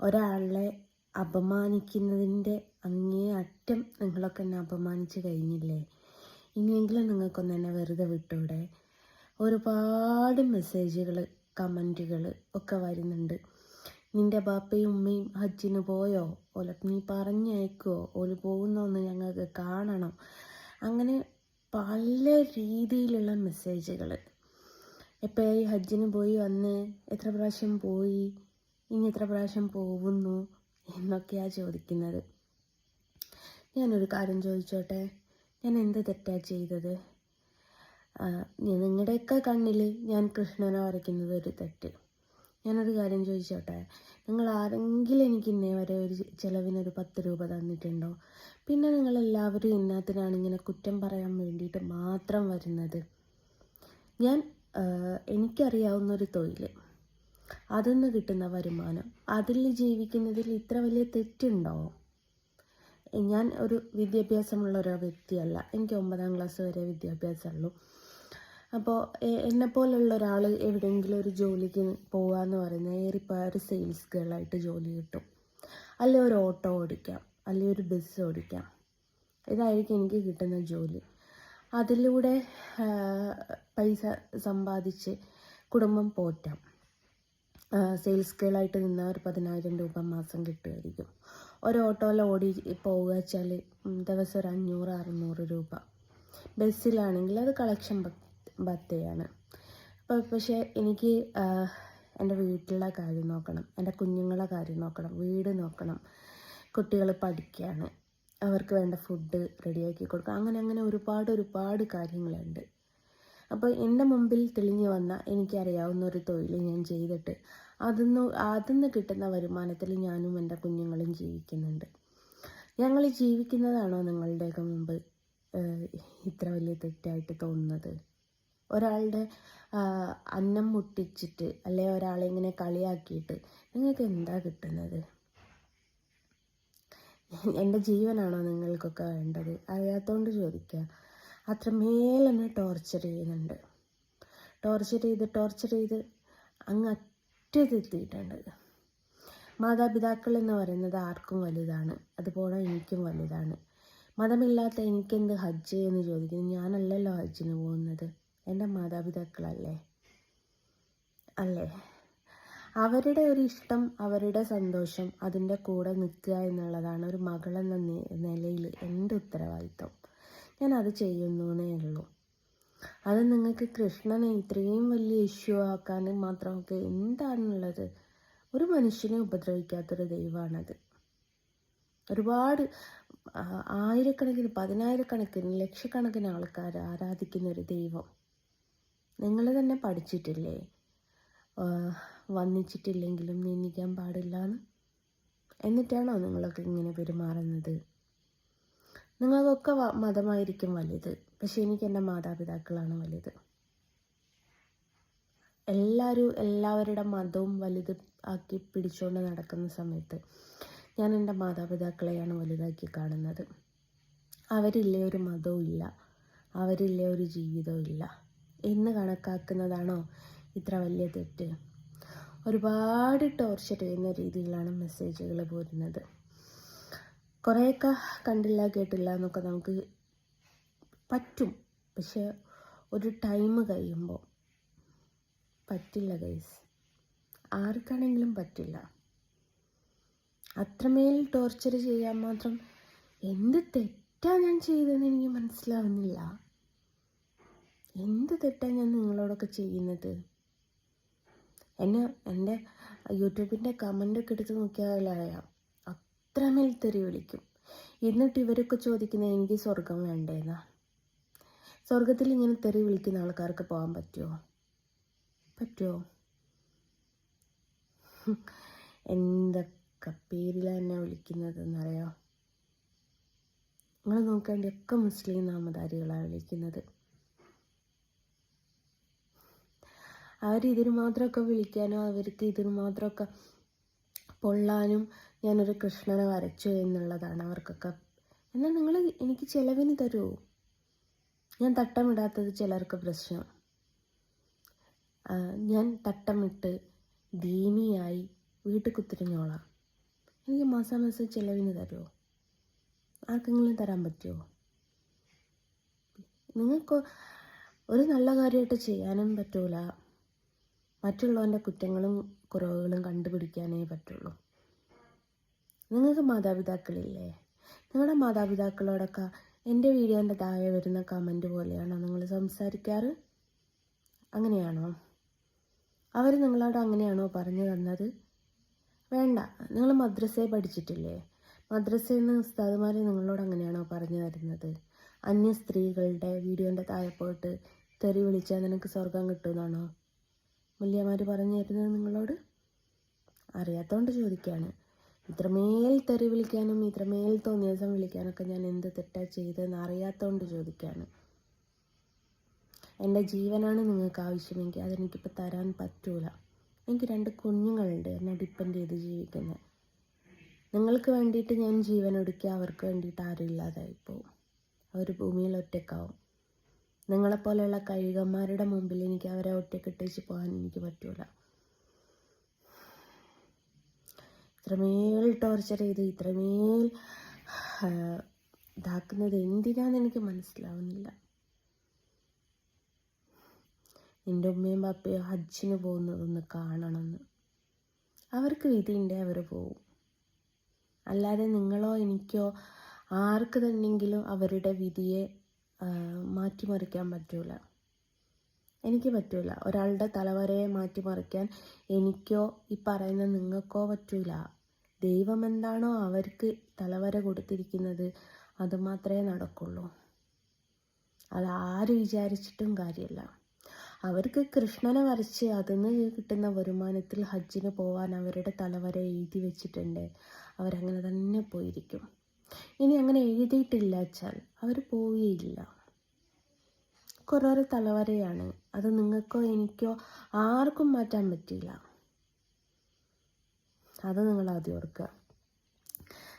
ഒരാളെ അപമാനിക്കുന്നതിന്റെ അങ്ങേ അറ്റം നിങ്ങളൊക്കെ എന്നെ അപമാനിച്ച് കഴിഞ്ഞില്ലേ? ഇനിയെങ്കിലും നിങ്ങൾക്കൊന്ന് എന്നെ വെറുതെ വിട്ടൂടെ? ഒരുപാട് മെസ്സേജുകൾ കമന്റുകൾ ഒക്കെ വരുന്നുണ്ട്. നിന്റെ ബാപ്പയും ഉമ്മയും ഹജ്ജിന് പോയോ? ഓല നീ പറഞ്ഞയക്കുമോ ഓൽ പോകുന്നോന്ന് ഞങ്ങൾക്ക് കാണണം. അങ്ങനെ പല രീതിയിലുള്ള മെസ്സേജുകൾ എപ്പോഴായി ഹജ്ജിന് പോയി വന്ന്? എത്ര പ്രാവശ്യം പോയി? ഇനി എത്ര പ്രാവശ്യം പോകുന്നു എന്നൊക്കെയാണ് ചോദിക്കുന്നത്. ഞാനൊരു കാര്യം ചോദിച്ചോട്ടെ? ഞാൻ എന്ത് തെറ്റാ ചെയ്തത്? നിങ്ങളുടെയൊക്കെ കണ്ണിൽ ഞാൻ കൃഷ്ണനെ വരയ്ക്കുന്നത് ഒരു തെറ്റ്. ഞാനൊരു കാര്യം ചോദിച്ചോട്ടെ? നിങ്ങൾ ആരെങ്കിലും എനിക്ക് ഇന്നേ വരെ ഒരു ചിലവിനൊരു പത്ത് രൂപ തന്നിട്ടുണ്ടോ? പിന്നെ നിങ്ങൾ എല്ലാവരും ഇന്നത്തിനാണ് ഇങ്ങനെ കുറ്റം പറയാൻ വേണ്ടിയിട്ട് മാത്രം വരുന്നത്. ഞാൻ എനിക്കറിയാവുന്നൊരു തൊഴിൽ അതിൽ നിന്ന് കിട്ടുന്ന വരുമാനം. അതിൽ ജീവിക്കുന്നതിൽ ഇത്ര വലിയ തെറ്റുണ്ടോ? ഞാൻ ഒരു വിദ്യാഭ്യാസമുള്ള ഒരു വ്യക്തിയല്ല. എനിക്ക് ഒമ്പതാം ക്ലാസ് വരെ വിദ്യാഭ്യാസമുള്ളൂ. അപ്പോൾ എന്നെപ്പോലുള്ള ഒരാൾ എവിടെയെങ്കിലും ഒരു ജോലിക്ക് പോകാമെന്ന് പറയുന്നത് ഏറിപ്പോൾ ഒരു സെയിൽസ് ഗേളായിട്ട് ജോലി കിട്ടും. അല്ലെങ്കിൽ ഒരു ഓട്ടോ ഓടിക്കാം അല്ലെങ്കിൽ ഒരു ബസ് ഓടിക്കാം. ഇതായിരിക്കും എനിക്ക് കിട്ടുന്ന ജോലി. അതിലൂടെ പൈസ സമ്പാദിച്ച് കുടുംബം പോറ്റാം. സെയിൽസ് ഗേളായിട്ട് നിന്നാൽ ഒരു പതിനായിരം രൂപ മാസം കിട്ടുമായിരിക്കും. ഒരു ഓട്ടോയിൽ ഓടി പോവുക വെച്ചാൽ ദിവസം ഒരു അഞ്ഞൂറ് അറുന്നൂറ് രൂപ. ബസ്സിലാണെങ്കിൽ അത് കളക്ഷൻ ബത്തയാണ് അപ്പോൾ പക്ഷേ എനിക്ക് എന്റെ വീട്ടിലെ കാര്യം നോക്കണം എന്റെ കുഞ്ഞുങ്ങളെ കാര്യം നോക്കണം വീട് നോക്കണം. കുട്ടികൾ പഠിക്കുകയാണ് അവർക്ക് വേണ്ട ഫുഡ് റെഡിയാക്കി കൊടുക്കുക അങ്ങനെ അങ്ങനെ ഒരുപാട് ഒരുപാട് കാര്യങ്ങളുണ്ട്. അപ്പോൾ എന്റെ മുമ്പിൽ തെളിഞ്ഞു വന്ന എനിക്കറിയാവുന്ന ഒരു തൊഴിൽ ഞാൻ ചെയ്തിട്ട് അതിന്ന് അതിന്ന് കിട്ടുന്ന വരുമാനത്തിൽ ഞാനും എന്റെ കുഞ്ഞുങ്ങളും ജീവിക്കുന്നുണ്ട്. ഞങ്ങൾ ജീവിക്കുന്നതാണോ നിങ്ങളുടെയൊക്കെ മുമ്പ് ഇത്ര വലിയ തെറ്റായിട്ട് തോന്നുന്നത്? ഒരാളുടെ അന്നം മുട്ടിച്ചിട്ട് അല്ലെ ഒരാളെ ഇങ്ങനെ കളിയാക്കിയിട്ട് നിങ്ങൾക്ക് എന്താ കിട്ടുന്നത്? എന്റെ ജീവനാണോ നിങ്ങൾക്കൊക്കെ വേണ്ടത്? അറിയാത്തതുകൊണ്ട് ചോദിക്കുക അത്രമേൽ എന്നെ ടോർച്ചർ ചെയ്യുന്നുണ്ട്. ടോർച്ചർ ചെയ്ത് ടോർച്ചർ ചെയ്ത് അങ്ങ് അറ്റത്തെത്തിയിട്ടുണ്ട്. മാതാപിതാക്കൾ എന്ന് പറയുന്നത് ആർക്കും വലുതാണ്. അതുപോലെ എനിക്കും വലുതാണ്. മതമില്ലാത്ത എനിക്കെന്ത് ഹജ്ജ് എന്ന് ചോദിക്കുന്നു. ഞാനല്ലല്ലോ ഹജ്ജിന് പോകുന്നത്. എന്റെ മാതാപിതാക്കളല്ലേ? അല്ലേ? അവരുടെ ഒരു ഇഷ്ടം അവരുടെ സന്തോഷം അതിന്റെ കൂടെ നിൽക്കുക എന്നുള്ളതാണ് ഒരു മകളെന്ന നിലയിൽ എന്റെ ഉത്തരവാദിത്വം? ഞാൻ അത് ചെയ്യുന്നേ ഉള്ളൂ. അത് നിങ്ങൾക്ക് കൃഷ്ണനെ ഇത്രയും വലിയ ഇഷ്യൂ ആക്കാൻ മാത്രമൊക്കെ എന്താണുള്ളത്? ഒരു മനുഷ്യനെ ഉപദ്രവിക്കാത്തൊരു ദൈവമാണത്. ഒരുപാട് ആയിരക്കണക്കിന് പതിനായിരക്കണക്കിന് ലക്ഷക്കണക്കിന് ആൾക്കാർ ആരാധിക്കുന്ന ഒരു ദൈവം. നിങ്ങൾ തന്നെ പഠിച്ചിട്ടില്ലേ? വന്നിച്ചിട്ടില്ലെങ്കിലും നിന്ദിക്കാൻ പാടില്ല എന്ന് എന്നിട്ടാണോ നിങ്ങളൊക്കെ ഇങ്ങനെ പെരുമാറുന്നത്? നിങ്ങൾക്കൊക്കെ മതമായിരിക്കും വലുത്. പക്ഷേ എനിക്ക് എന്റെ മാതാപിതാക്കളാണ് വലുത്. എല്ലാവരും എല്ലാവരുടെ മതവും വലുത് ആക്കി പിടിച്ചുകൊണ്ട് നടക്കുന്ന സമയത്ത് ഞാൻ എന്റെ മാതാപിതാക്കളെയാണ് വലുതാക്കി കാണുന്നത്. അവരില്ലേ ഒരു മതവും ഇല്ല. അവരില്ലേ ഒരു ജീവിതവും ഇല്ല. എന്ന് കണക്കാക്കുന്നതാണോ ഇത്ര വലിയ തെറ്റ്? ഒരുപാട് ടോർച്ചർ ചെയ്യുന്ന രീതിയിലാണ് മെസ്സേജുകൾ പോരുന്നത്. കുറേയൊക്കെ കണ്ടില്ല കേട്ടില്ല എന്നൊക്കെ നമുക്ക് പറ്റും. പക്ഷെ ഒരു ടൈം കഴിയുമ്പോൾ പറ്റില്ല ഗൈസ് ആർക്കാണെങ്കിലും പറ്റില്ല. അത്രമേൽ ടോർച്ചർ ചെയ്യാൻ മാത്രം എന്ത് തെറ്റാ ഞാൻ ചെയ്തതെന്ന് എനിക്ക് മനസ്സിലാവുന്നില്ല. എന്ത് തെറ്റാണ് ഞാൻ നിങ്ങളോടൊക്കെ ചെയ്യുന്നത്? എന്നെ എന്റെ യൂട്യൂബിന്റെ കമന്റൊക്കെ എടുത്ത് നോക്കിയാൽ അറിയാം. അത്രമേൽ തെറി വിളിക്കും? എന്നിട്ട് ഇവരൊക്കെ ചോദിക്കുന്നത് എനിക്ക് സ്വർഗം വേണ്ടേന്നാ. സ്വർഗത്തിൽ ഇങ്ങനെ തെറി വിളിക്കുന്ന ആൾക്കാർക്ക് പോകാൻ പറ്റുമോ പറ്റുമോ എന്തൊക്കെ പേരിലാണ് എന്നെ വിളിക്കുന്നതെന്നറിയോ? നിങ്ങൾ നോക്കേണ്ട ഒക്കെ മുസ്ലിം നാമധാരികളാണ് വിളിക്കുന്നത്. അവരിതിന് മാത്രമൊക്കെ വിളിക്കാനോ അവർക്ക് ഇതിന് മാത്രമൊക്കെ പൊള്ളാനും ഞാനൊരു കൃഷ്ണനെ വരച്ചു എന്നുള്ളതാണ് അവർക്കൊക്കെ. എന്നാൽ നിങ്ങൾ എനിക്ക് ചിലവിന് തരുമോ ഞാൻ തട്ടമിടാത്തത് ചിലർക്ക് പ്രശ്നം. ഞാൻ തട്ടമിട്ട് ദീനിയായി വീട്ടിൽ കുത്തിരിഞ്ഞോളാം. എനിക്ക് മാസം മാസം ചിലവിന് തരുമോ ആർക്കെങ്കിലും തരാൻ പറ്റുമോ നിങ്ങൾക്ക് ഒരു നല്ല കാര്യമായിട്ട് ചെയ്യാനും പറ്റൂല. മറ്റുള്ളവന്റെ കുറ്റങ്ങളും കുറവുകളും കണ്ടുപിടിക്കാനേ പറ്റുള്ളൂ. നിങ്ങൾക്ക് മാതാപിതാക്കളില്ലേ? നിങ്ങളുടെ മാതാപിതാക്കളോടൊക്കെ എന്റെ വീഡിയോന്റെ താഴെ വരുന്ന കമന്റ് പോലെയാണോ നിങ്ങൾ സംസാരിക്കാറ്? അങ്ങനെയാണോ? അവർ നിങ്ങളോട് അങ്ങനെയാണോ പറഞ്ഞു തന്നത്? വേണ്ട നിങ്ങൾ മദ്രസയെ പഠിച്ചിട്ടില്ലേ? മദ്രസയിൽ നിന്ന് ഉസ്താദുമാർ നിങ്ങളോട് അങ്ങനെയാണോ പറഞ്ഞു തരുന്നത്? അന്യ സ്ത്രീകളുടെ വീഡിയോന്റെ താഴെ പോയിട്ട് തെറി വിളിച്ചാൽ നിനക്ക് സ്വർഗം കിട്ടുമെന്നാണോ? മുല്യമാർ പറഞ്ഞു തരുന്നത് നിങ്ങളോട്? അറിയാത്തതുകൊണ്ട് ചോദിക്കുകയാണ് ഇത്രമേൽ തെറി വിളിക്കാനും ഇത്രമേൽ തോന്നിയ ദിവസം വിളിക്കാനൊക്കെ ഞാൻ എന്ത് തെറ്റാ ചെയ്തതെന്ന് അറിയാത്തതുകൊണ്ട് ചോദിക്കുകയാണ് എന്റെ ജീവനാണ് നിങ്ങൾക്ക് ആവശ്യമെങ്കിൽ അതെനിക്കിപ്പോൾ തരാൻ പറ്റൂല. എനിക്ക് രണ്ട് കുഞ്ഞുങ്ങളുണ്ട് എന്നെ ഡിപ്പെൻഡ് ചെയ്ത് ജീവിക്കുന്നത് നിങ്ങൾക്ക് വേണ്ടിയിട്ട് ഞാൻ ജീവൻ അവർക്ക് വേണ്ടിയിട്ട് ആരും ഇല്ലാതായി അവർ ഭൂമിയിൽ ഒറ്റക്കാവും നിങ്ങളെപ്പോലെയുള്ള കഴുകന്മാരുടെ മുമ്പിൽ എനിക്ക് അവരെ ഒറ്റക്കെട്ടിച്ച് പോകാൻ എനിക്ക് പറ്റൂല. ഇത്രമേൽ ടോർച്ചർ ചെയ്ത് ഇത്രമേൽ ഇതാക്കുന്നത് എന്തിനാന്ന് എനിക്ക് മനസ്സിലാവുന്നില്ല. എന്റെ ഉമ്മയും പാപ്പയും ഹജ്ജിന് പോകുന്നതൊന്ന് കാണണമെന്ന്. അവർക്ക് വിധിയുണ്ട് അവർ പോവും. അല്ലാതെ നിങ്ങളോ എനിക്കോ ആർക്ക് തന്നെങ്കിലും അവരുടെ വിധിയെ മാറ്റിമറിക്കാൻ പറ്റൂല. എനിക്ക് പറ്റൂല. ഒരാളുടെ തലവരയെ മാറ്റിമറിക്കാൻ എനിക്കോ ഈ പറയുന്ന നിങ്ങൾക്കോ പറ്റൂല. ദൈവം എന്താണോ അവർക്ക് തലവര കൊടുത്തിരിക്കുന്നത് അത് മാത്രമേ നടക്കുള്ളൂ. അത് ആര് വിചാരിച്ചിട്ടും കാര്യമില്ല അവർക്ക് കൃഷ്ണനെ വരച്ച് അതിന്ന് കിട്ടുന്ന വരുമാനത്തിൽ ഹജ്ജിന് പോവാൻ അവരുടെ തലവരെ എഴുതി വെച്ചിട്ടുണ്ട്. അവരങ്ങനെ തന്നെ പോയിരിക്കും. ഇനി അങ്ങനെ എഴുതിയിട്ടില്ല വെച്ചാൽ അവർ പോവുകയില്ല. കുറേ തലവരയാണ്. അത് നിങ്ങൾക്കോ എനിക്കോ ആർക്കും മാറ്റാൻ പറ്റില്ല. അത് നിങ്ങൾ ആദ്യം ഓർക്കുക.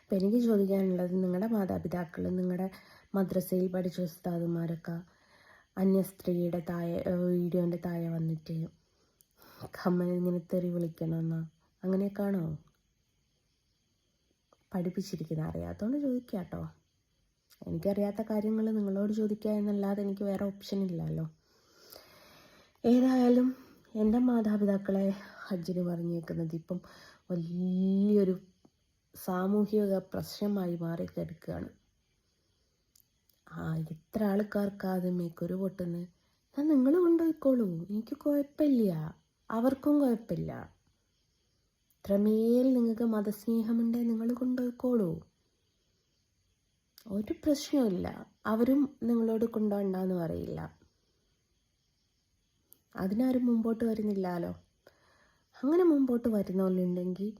അപ്പം എനിക്ക് ചോദിക്കാനുള്ളത് നിങ്ങളുടെ മാതാപിതാക്കൾ നിങ്ങളുടെ മദ്രസയിൽ പഠിച്ച ഉസ്താദുമാരൊക്കെ അന്യ താഴെ വീഡിയോന്റെ താഴെ വന്നിട്ട് കമ്മൽ ഇങ്ങനെ തെറി വിളിക്കണമെന്നോ അങ്ങനെയൊക്കെയാണോ പഠിപ്പിച്ചിരിക്കുന്നത് അറിയാത്തതുകൊണ്ട് ചോദിക്കുക കേട്ടോ എനിക്കറിയാത്ത കാര്യങ്ങൾ നിങ്ങളോട് ചോദിക്കുക എന്നല്ലാതെ എനിക്ക് വേറെ ഓപ്ഷൻ ഇല്ലല്ലോ. ഏതായാലും എന്റെ മാതാപിതാക്കളെ ഹജ്ജിന് പറഞ്ഞേക്കുന്നത് ഇപ്പം വലിയൊരു സാമൂഹിക പ്രശ്നമായി മാറി കിടക്കുകയാണ് ആ ഇത്ര ആൾക്കാർക്കാ അത് ഒരു പൊട്ടുന്നത്. ഞാൻ നിങ്ങൾ കൊണ്ടുപോയിക്കോളൂ. എനിക്ക് കുഴപ്പമില്ല. അവർക്കും കുഴപ്പമില്ല. ഇത്രമേൽ നിങ്ങൾക്ക് മതസ്നേഹമുണ്ടേ നിങ്ങൾ കൊണ്ടുപോയിക്കോളൂ. ഒരു പ്രശ്നമില്ല അവരും നിങ്ങളോട് കൊണ്ടുപോകണ്ടെന്ന് പറയില്ല. അതിനാരും മുമ്പോട്ട് വരുന്നില്ലല്ലോ. അങ്ങനെ മുമ്പോട്ട് വരുന്നവരുണ്ടെങ്കിൽ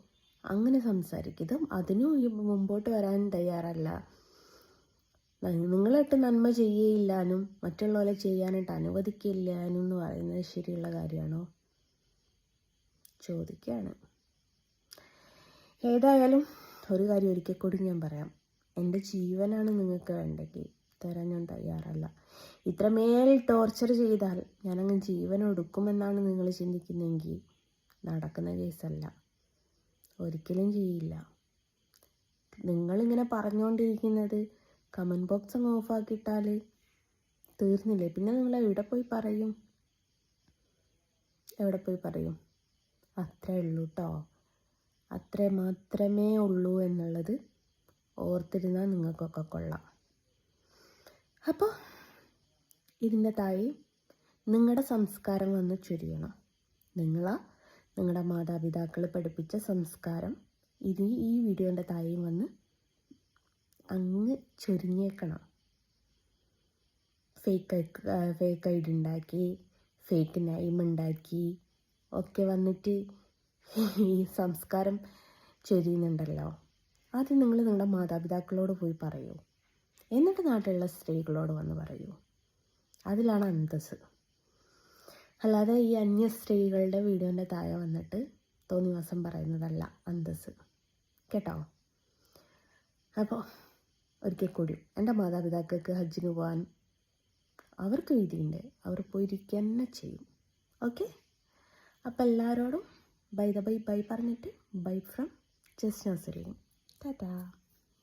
അങ്ങനെ സംസാരിക്കും. അതിനും ഈ മുമ്പോട്ട് വരാൻ തയ്യാറല്ല. നിങ്ങളിട്ട് നന്മ ചെയ്യയില്ലാനും മറ്റുള്ളവരെ ചെയ്യാനായിട്ട് അനുവദിക്കില്ലാനും എന്ന് പറയുന്നത് ശരിയുള്ള കാര്യമാണോ? ചോദിക്കുകയാണ്. ഏതായാലും ഒരു കാര്യം ഒരിക്കൽ കൂടി ഞാൻ പറയാം. എന്റെ ജീവനാണ് നിങ്ങൾക്ക് വേണ്ടെങ്കിൽ തരാൻ ഞാൻ തയ്യാറല്ല. ഇത്രമേൽ ടോർച്ചർ ചെയ്താൽ ഞാനങ്ങ് ജീവൻ ഒടുക്കുമെന്നാണ് നിങ്ങൾ ചിന്തിക്കുന്നതെങ്കിൽ നടക്കുന്ന കേസല്ല. ഒരിക്കലും ചെയ്യില്ല. നിങ്ങളിങ്ങനെ പറഞ്ഞുകൊണ്ടിരിക്കുന്നത് കമന്റ് ബോക്സ് അങ്ങ് ഓഫാക്കിയിട്ടാൽ തീർന്നില്ലേ? പിന്നെ നിങ്ങൾ എവിടെ പോയി പറയും? എവിടെ പോയി പറയും? അത്രേ ഉള്ളൂ കേട്ടോ അത്രേ മാത്രമേ ഉള്ളൂ എന്നുള്ളത് ഓർത്തിരുന്നാൽ നിങ്ങൾക്കൊക്കെ കൊള്ളാം. അപ്പോൾ ഇതിന്റെ താഴെ നിങ്ങളുടെ സംസ്കാരം വന്ന് ചൊരിയണം. നിങ്ങളാ നിങ്ങളുടെ മാതാപിതാക്കൾ പഠിപ്പിച്ച സംസ്കാരം ഇത് ഈ വീഡിയോന്റെ താഴെയും വന്ന് അങ്ങ് ചൊരിഞ്ഞേക്കണം. ഫേക്ക് ഫേക്ക് ഐ ഡി ഉണ്ടാക്കി ഫേക്ക് നൈം ഉണ്ടാക്കി ഒക്കെ വന്നിട്ട് ഈ സംസ്കാരം ചൊരിയുന്നുണ്ടല്ലോ. ആദ്യം നിങ്ങൾ നിങ്ങളുടെ മാതാപിതാക്കളോട് പോയി പറയൂ. എന്നിട്ട് നാട്ടിലുള്ള സ്ത്രീകളോട് വന്ന് പറയൂ. അതിലാണ് അന്തസ് അല്ലാതെ ഈ അന്യ സ്ത്രീകളുടെ വീഡിയോന്റെ താഴെ വന്നിട്ട് തോന്നിവാസം പറയുന്നതല്ല അന്തസ് കേട്ടോ? അപ്പോൾ ഒരിക്കൽ കൂടി എന്റെ മാതാപിതാക്കൾക്ക് ഹജ്ജിന് പോകാൻ അവർക്ക് വിധിയുണ്ട്. അവർ പോയിരിക്കുക തന്നെ ചെയ്യും. ഓക്കെ? അപ്പോൾ എല്ലാവരോടും ബൈ ദ ബൈ ബൈ പറഞ്ഞിട്ട് ബൈ ഫ്രം ജസ്റ്റ് നഴ്സറിയും ടാറ്റാ